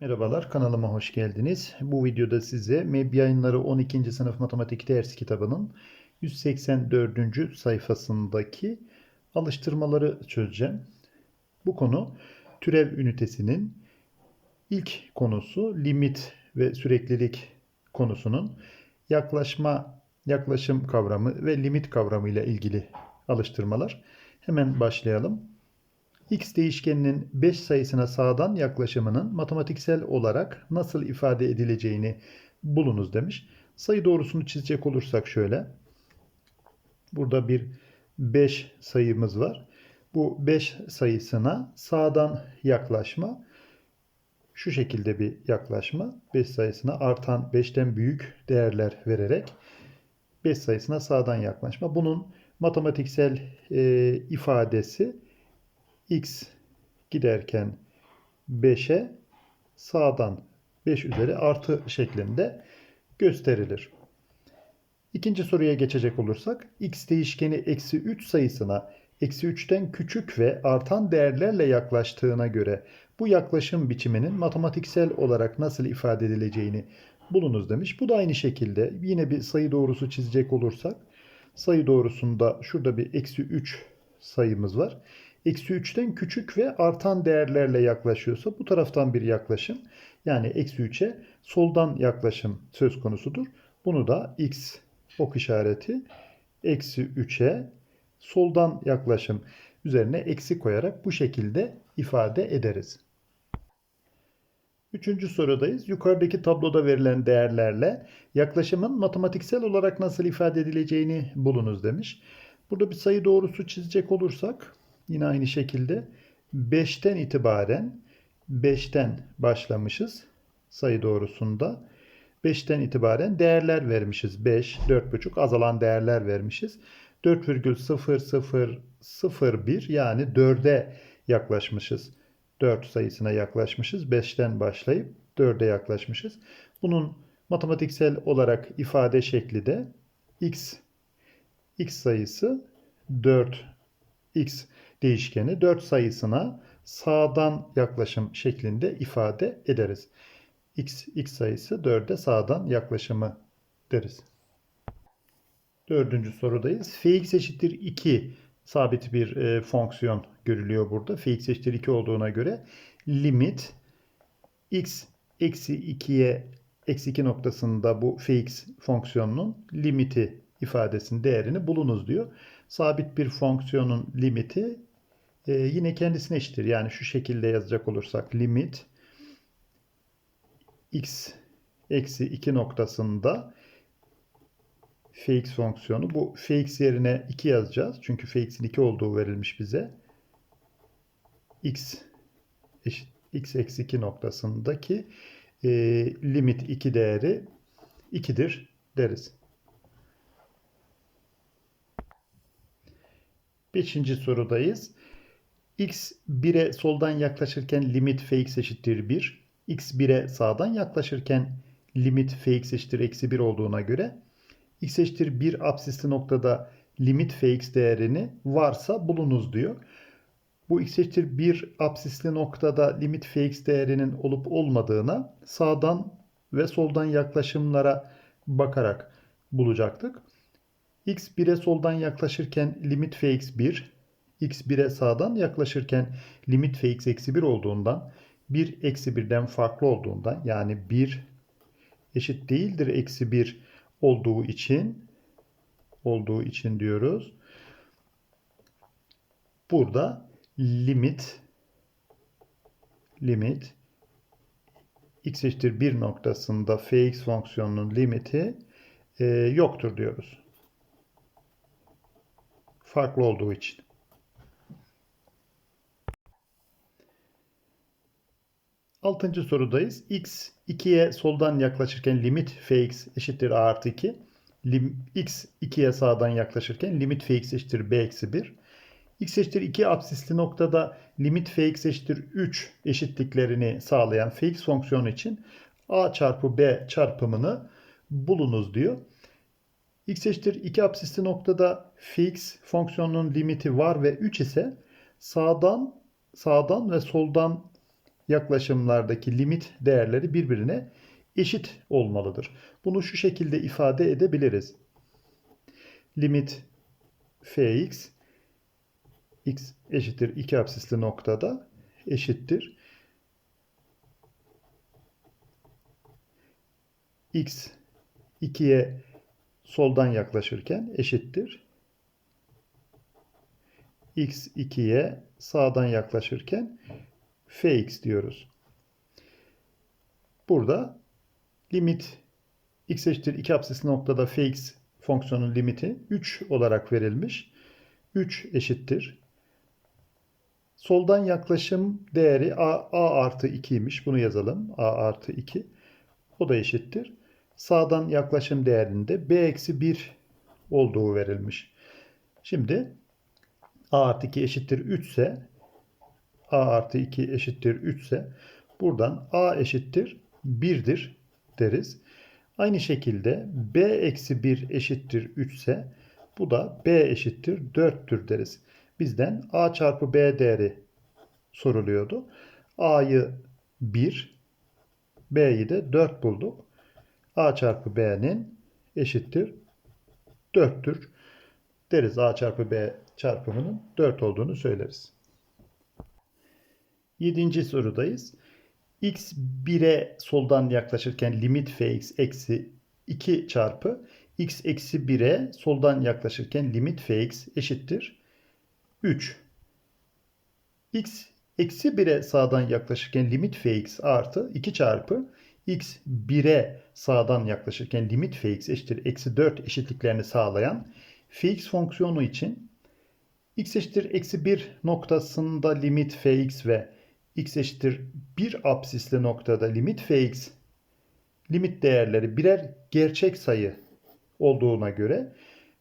Merhabalar, kanalıma hoş geldiniz. Bu videoda size MEB Yayınları 12. Sınıf Matematik Ders kitabının 184. sayfasındaki alıştırmaları çözeceğim. Bu konu türev ünitesinin ilk konusu limit ve süreklilik konusunun yaklaşma, yaklaşım kavramı ve limit kavramı ile ilgili alıştırmalar. Hemen başlayalım x değişkeninin 5 sayısına sağdan yaklaşımının matematiksel olarak nasıl ifade edileceğini bulunuz demiş. Sayı doğrusunu çizecek olursak şöyle. Burada bir 5 sayımız var. Bu 5 sayısına sağdan yaklaşma şu şekilde bir yaklaşma. 5 sayısına artan 5'ten büyük değerler vererek 5 sayısına sağdan yaklaşma. Bunun matematiksel e, ifadesi x giderken 5'e sağdan 5 üzeri artı şeklinde gösterilir. İkinci soruya geçecek olursak x değişkeni eksi 3 sayısına eksi 3'ten küçük ve artan değerlerle yaklaştığına göre bu yaklaşım biçiminin matematiksel olarak nasıl ifade edileceğini bulunuz demiş. Bu da aynı şekilde yine bir sayı doğrusu çizecek olursak sayı doğrusunda şurada bir eksi 3 sayımız var eksi 3'ten küçük ve artan değerlerle yaklaşıyorsa bu taraftan bir yaklaşım yani eksi 3'e soldan yaklaşım söz konusudur. Bunu da x ok işareti eksi 3'e soldan yaklaşım üzerine eksi koyarak bu şekilde ifade ederiz. Üçüncü sorudayız. Yukarıdaki tabloda verilen değerlerle yaklaşımın matematiksel olarak nasıl ifade edileceğini bulunuz demiş. Burada bir sayı doğrusu çizecek olursak Yine aynı şekilde 5'ten itibaren 5'ten başlamışız sayı doğrusunda. 5'ten itibaren değerler vermişiz. 5, 4,5 azalan değerler vermişiz. 4,0001 yani 4'e yaklaşmışız. 4 sayısına yaklaşmışız. 5'ten başlayıp 4'e yaklaşmışız. Bunun matematiksel olarak ifade şekli de x x sayısı 4 x değişkeni 4 sayısına sağdan yaklaşım şeklinde ifade ederiz. x, x sayısı 4'e sağdan yaklaşımı deriz. Dördüncü sorudayız. fx eşittir 2 sabit bir e, fonksiyon görülüyor burada. fx eşittir 2 olduğuna göre limit x eksi 2'ye eksi 2 noktasında bu fx fonksiyonunun limiti ifadesinin değerini bulunuz diyor. Sabit bir fonksiyonun limiti e, yine kendisine eşittir. Yani şu şekilde yazacak olursak limit x eksi 2 noktasında fx fonksiyonu. Bu fx yerine 2 yazacağız. Çünkü fx'in 2 olduğu verilmiş bize. x eşit x eksi 2 noktasındaki e, limit 2 değeri 2'dir deriz. Beşinci sorudayız x 1'e soldan yaklaşırken limit fx eşittir 1. x 1'e sağdan yaklaşırken limit fx eşittir eksi 1 olduğuna göre x eşittir 1 absisli noktada limit fx değerini varsa bulunuz diyor. Bu x eşittir 1 absisli noktada limit fx değerinin olup olmadığına sağdan ve soldan yaklaşımlara bakarak bulacaktık. x 1'e soldan yaklaşırken limit fx 1, x 1'e sağdan yaklaşırken limit fx eksi 1 olduğundan 1 eksi 1'den farklı olduğundan yani 1 eşit değildir eksi 1 olduğu için olduğu için diyoruz. Burada limit limit x eşittir 1 noktasında fx fonksiyonunun limiti e, yoktur diyoruz. Farklı olduğu için. Altıncı sorudayız. x 2'ye soldan yaklaşırken limit fx eşittir a artı 2. Lim, x 2'ye sağdan yaklaşırken limit fx eşittir b eksi 1. x eşittir 2 absisli noktada limit fx eşittir 3 eşitliklerini sağlayan fx fonksiyonu için a çarpı b çarpımını bulunuz diyor. x eşittir 2 absisli noktada fx fonksiyonunun limiti var ve 3 ise sağdan sağdan ve soldan yaklaşımlardaki limit değerleri birbirine eşit olmalıdır. Bunu şu şekilde ifade edebiliriz. Limit fx x eşittir 2 absisli noktada eşittir. x 2'ye soldan yaklaşırken eşittir. x 2'ye sağdan yaklaşırken fx diyoruz. Burada limit x eşittir 2 absisli noktada fx fonksiyonun limiti 3 olarak verilmiş. 3 eşittir. Soldan yaklaşım değeri a, a artı 2'ymiş. Bunu yazalım. a artı 2. O da eşittir. Sağdan yaklaşım değerinde b eksi 1 olduğu verilmiş. Şimdi a artı 2 eşittir 3 ise a artı 2 eşittir 3 ise buradan a eşittir 1'dir deriz. Aynı şekilde b eksi 1 eşittir 3 ise bu da b eşittir 4'tür deriz. Bizden a çarpı b değeri soruluyordu. a'yı 1, b'yi de 4 bulduk. a çarpı b'nin eşittir 4'tür deriz. a çarpı b çarpımının 4 olduğunu söyleriz. Yedinci sorudayız. x 1'e soldan yaklaşırken limit fx eksi 2 çarpı x eksi 1'e soldan yaklaşırken limit fx eşittir 3. x eksi 1'e sağdan yaklaşırken limit fx artı 2 çarpı x 1'e sağdan yaklaşırken limit fx eşittir eksi 4 eşitliklerini sağlayan fx fonksiyonu için x eşittir eksi 1 noktasında limit fx ve x eşittir 1 absisli noktada limit fx limit değerleri birer gerçek sayı olduğuna göre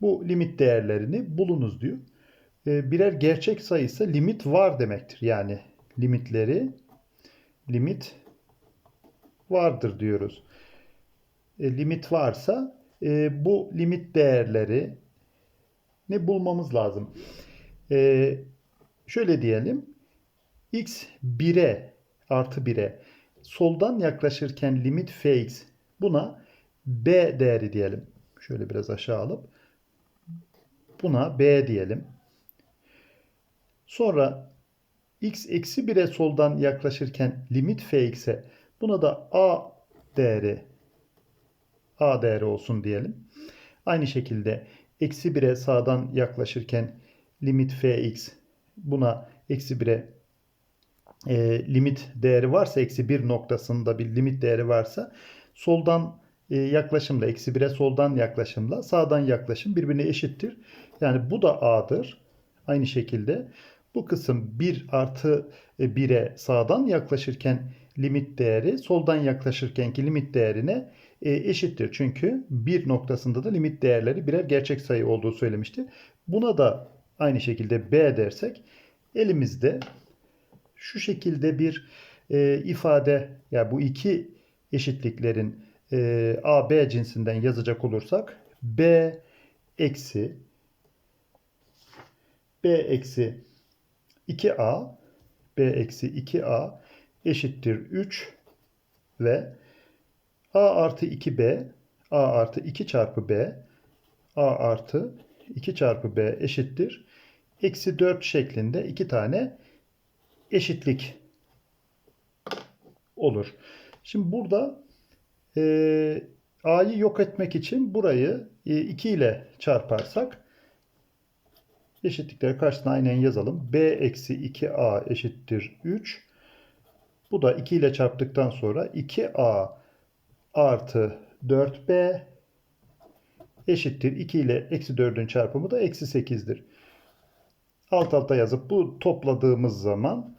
bu limit değerlerini bulunuz diyor. Ee, birer gerçek sayı ise limit var demektir. Yani limitleri limit vardır diyoruz. E, limit varsa e, bu limit değerleri ne bulmamız lazım? E, şöyle diyelim. X 1'e artı 1'e soldan yaklaşırken limit fx buna b değeri diyelim. Şöyle biraz aşağı alıp buna b diyelim. Sonra x eksi 1'e soldan yaklaşırken limit fx'e buna da a değeri a değeri olsun diyelim. Aynı şekilde eksi 1'e sağdan yaklaşırken limit fx buna eksi 1'e e, limit değeri varsa eksi 1 noktasında bir limit değeri varsa soldan e, yaklaşımla eksi 1'e soldan yaklaşımla sağdan yaklaşım birbirine eşittir. Yani bu da a'dır. Aynı şekilde bu kısım 1 artı 1'e sağdan yaklaşırken limit değeri soldan yaklaşırkenki limit değerine e, eşittir. Çünkü bir noktasında da limit değerleri birer gerçek sayı olduğu söylemişti. Buna da aynı şekilde b dersek elimizde şu şekilde bir e, ifade ya yani bu iki eşitliklerin e, a b cinsinden yazacak olursak b eksi b eksi 2a b eksi 2a eşittir 3 ve a artı 2b a artı 2 çarpı b a artı 2 çarpı b eşittir. Eksi 4 şeklinde iki tane eşitlik olur. Şimdi burada e, a'yı yok etmek için burayı e, 2 ile çarparsak eşitlikleri karşısına aynen yazalım. b eksi 2a eşittir 3. Bu da 2 ile çarptıktan sonra 2a artı 4b eşittir 2 ile eksi 4'ün çarpımı da eksi 8'dir. Alt alta yazıp bu topladığımız zaman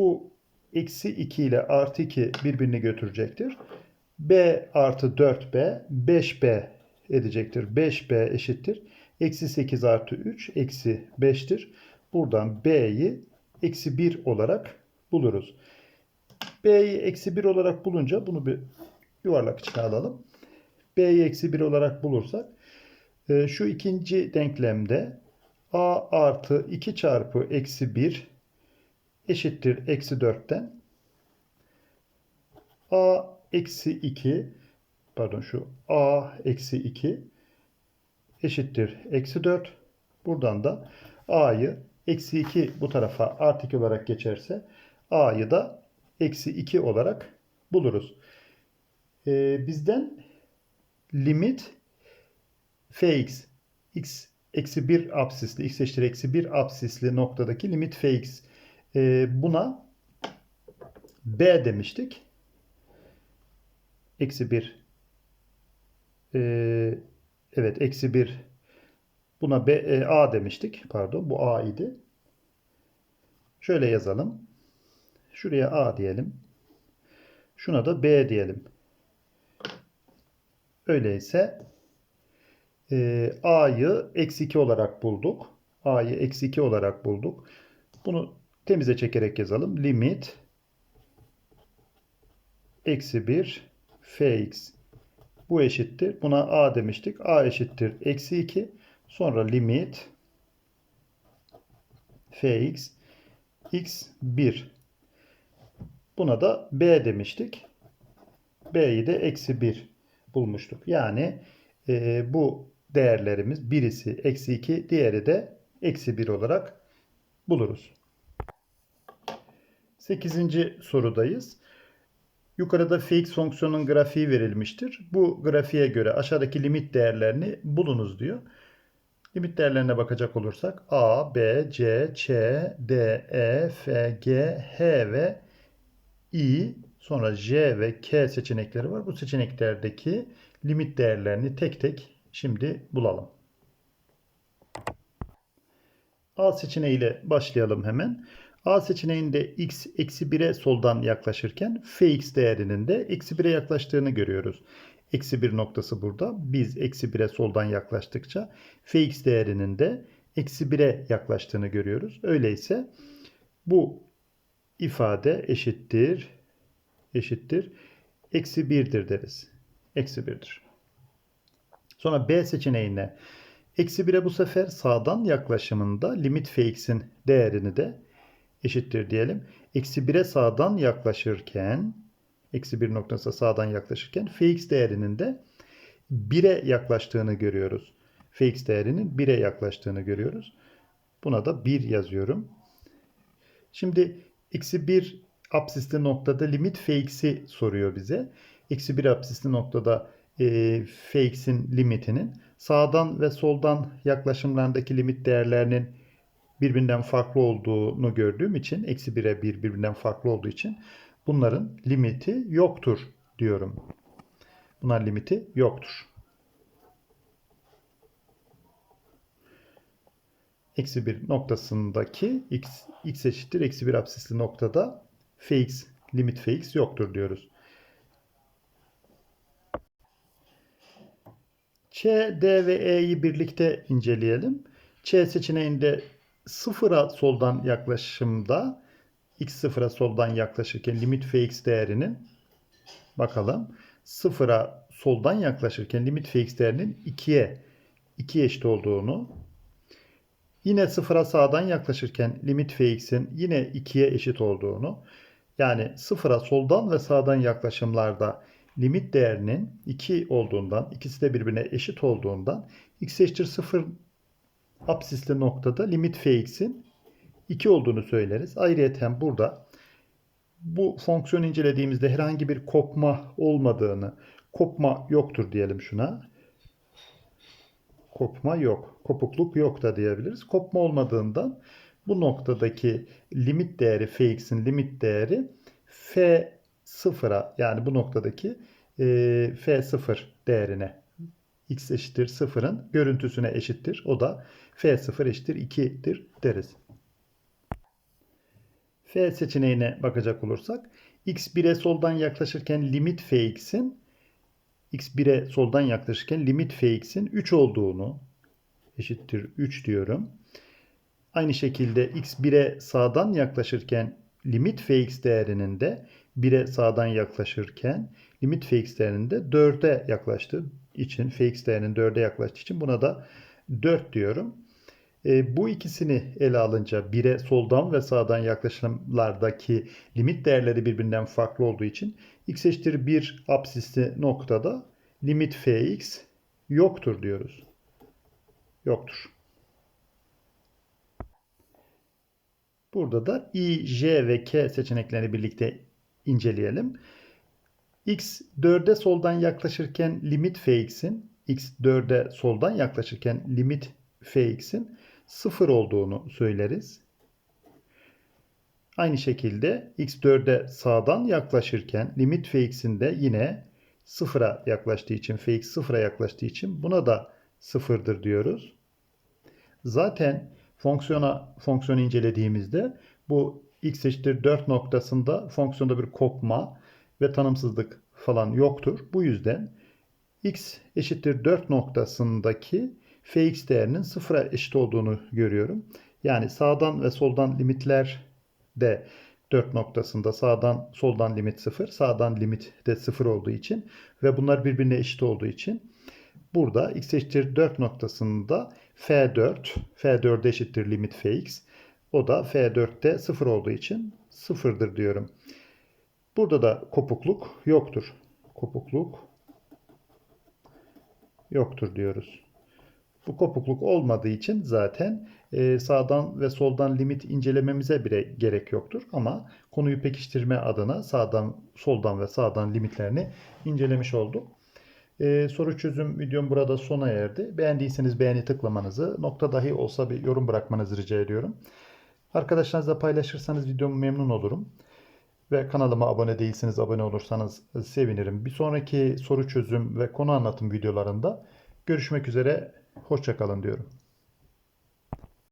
bu eksi 2 ile artı 2 birbirini götürecektir. b artı 4b 5b edecektir. 5b eşittir. Eksi 8 artı 3 eksi 5'tir. Buradan b'yi eksi 1 olarak buluruz. b'yi eksi 1 olarak bulunca bunu bir yuvarlak içine alalım. b'yi eksi 1 olarak bulursak e, şu ikinci denklemde a artı 2 çarpı eksi 1 eşittir eksi 4'ten a eksi 2 pardon şu a eksi 2 eşittir eksi 4. Buradan da a'yı eksi 2 bu tarafa artı 2 olarak geçerse a'yı da eksi 2 olarak buluruz. Ee, bizden limit fx x eksi 1 absisli x eşittir eksi 1 absisli noktadaki limit fx Ee, buna b demiştik. Eksi 1 ee, evet eksi 1 buna b, e, a demiştik. Pardon bu a idi. Şöyle yazalım. Şuraya a diyelim. Şuna da b diyelim. Öyleyse e, a'yı eksi 2 olarak bulduk. a'yı eksi 2 olarak bulduk. Bunu temize çekerek yazalım. Limit eksi 1 fx bu eşittir. Buna a demiştik. a eşittir eksi 2. Sonra limit fx x 1. Buna da b demiştik. b'yi de eksi 1 bulmuştuk. Yani e, bu değerlerimiz birisi eksi 2 diğeri de eksi 1 olarak buluruz. 8. sorudayız. Yukarıda fx fonksiyonun grafiği verilmiştir. Bu grafiğe göre aşağıdaki limit değerlerini bulunuz diyor. Limit değerlerine bakacak olursak a, b, c, ç, d, e, f, g, h ve i sonra j ve k seçenekleri var. Bu seçeneklerdeki limit değerlerini tek tek şimdi bulalım. A seçeneğiyle başlayalım hemen. A seçeneğinde x eksi 1'e soldan yaklaşırken fx değerinin de eksi 1'e yaklaştığını görüyoruz. Eksi 1 noktası burada. Biz eksi 1'e soldan yaklaştıkça fx değerinin de eksi 1'e yaklaştığını görüyoruz. Öyleyse bu ifade eşittir eşittir eksi 1'dir deriz. Eksi 1'dir. Sonra B seçeneğine eksi 1'e bu sefer sağdan yaklaşımında limit fx'in değerini de eşittir diyelim. Eksi 1'e sağdan yaklaşırken eksi 1 noktası sağdan yaklaşırken fx değerinin de 1'e yaklaştığını görüyoruz. fx değerinin 1'e yaklaştığını görüyoruz. Buna da 1 yazıyorum. Şimdi eksi 1 absisli noktada limit fx'i soruyor bize. Eksi 1 absisli noktada e, fx'in limitinin sağdan ve soldan yaklaşımlarındaki limit değerlerinin birbirinden farklı olduğunu gördüğüm için eksi 1'e 1 birbirinden farklı olduğu için bunların limiti yoktur diyorum. Bunlar limiti yoktur. Eksi 1 noktasındaki x, x eşittir eksi 1 absisli noktada fx limit fx yoktur diyoruz. Ç, D ve E'yi birlikte inceleyelim. Ç seçeneğinde sıfıra soldan yaklaşımda x sıfıra soldan yaklaşırken limit fx değerinin bakalım sıfıra soldan yaklaşırken limit fx değerinin 2'ye 2 eşit olduğunu yine sıfıra sağdan yaklaşırken limit fx'in yine 2'ye eşit olduğunu yani sıfıra soldan ve sağdan yaklaşımlarda limit değerinin 2 olduğundan ikisi de birbirine eşit olduğundan x eşittir 0 absisli noktada limit fx'in 2 olduğunu söyleriz. Ayrıca burada bu fonksiyon incelediğimizde herhangi bir kopma olmadığını, kopma yoktur diyelim şuna. Kopma yok. Kopukluk yok da diyebiliriz. Kopma olmadığından bu noktadaki limit değeri fx'in limit değeri f sıfıra yani bu noktadaki e, f0 değerine x eşittir 0'ın görüntüsüne eşittir. O da f0 eşittir 2'dir deriz. F seçeneğine bakacak olursak x 1'e soldan yaklaşırken limit fx'in x 1'e soldan yaklaşırken limit fx'in 3 olduğunu eşittir 3 diyorum. Aynı şekilde x 1'e sağdan yaklaşırken limit fx değerinin de 1'e sağdan yaklaşırken limit fx değerinin de 4'e yaklaştığı için fx değerinin 4'e yaklaştığı için buna da 4 diyorum. E, bu ikisini ele alınca 1'e soldan ve sağdan yaklaşımlardaki limit değerleri birbirinden farklı olduğu için x eşittir 1 absisli noktada limit fx yoktur diyoruz. Yoktur. Burada da i, j ve k seçeneklerini birlikte inceleyelim. X 4'e soldan yaklaşırken limit fx'in x 4'e soldan yaklaşırken limit fx'in 0 olduğunu söyleriz. Aynı şekilde x4'e sağdan yaklaşırken limit fx'in de yine 0'a yaklaştığı için fx 0'a yaklaştığı için buna da 0'dır diyoruz. Zaten fonksiyona fonksiyonu incelediğimizde bu x eşittir 4 noktasında fonksiyonda bir kopma ve tanımsızlık falan yoktur. Bu yüzden x eşittir 4 noktasındaki fx değerinin sıfıra eşit olduğunu görüyorum. Yani sağdan ve soldan limitler de 4 noktasında sağdan soldan limit 0, sağdan limit de 0 olduğu için ve bunlar birbirine eşit olduğu için burada x eşittir 4 noktasında f4, f4 eşittir limit fx. O da f4'te 0 olduğu için 0'dır diyorum. Burada da kopukluk yoktur. Kopukluk yoktur diyoruz. Bu kopukluk olmadığı için zaten e, sağdan ve soldan limit incelememize bile gerek yoktur. Ama konuyu pekiştirme adına sağdan, soldan ve sağdan limitlerini incelemiş olduk. E, soru çözüm videom burada sona erdi. Beğendiyseniz beğeni tıklamanızı, nokta dahi olsa bir yorum bırakmanızı rica ediyorum. Arkadaşlarınızla paylaşırsanız videomu memnun olurum. Ve kanalıma abone değilseniz abone olursanız sevinirim. Bir sonraki soru çözüm ve konu anlatım videolarında görüşmek üzere. Hoşçakalın diyorum.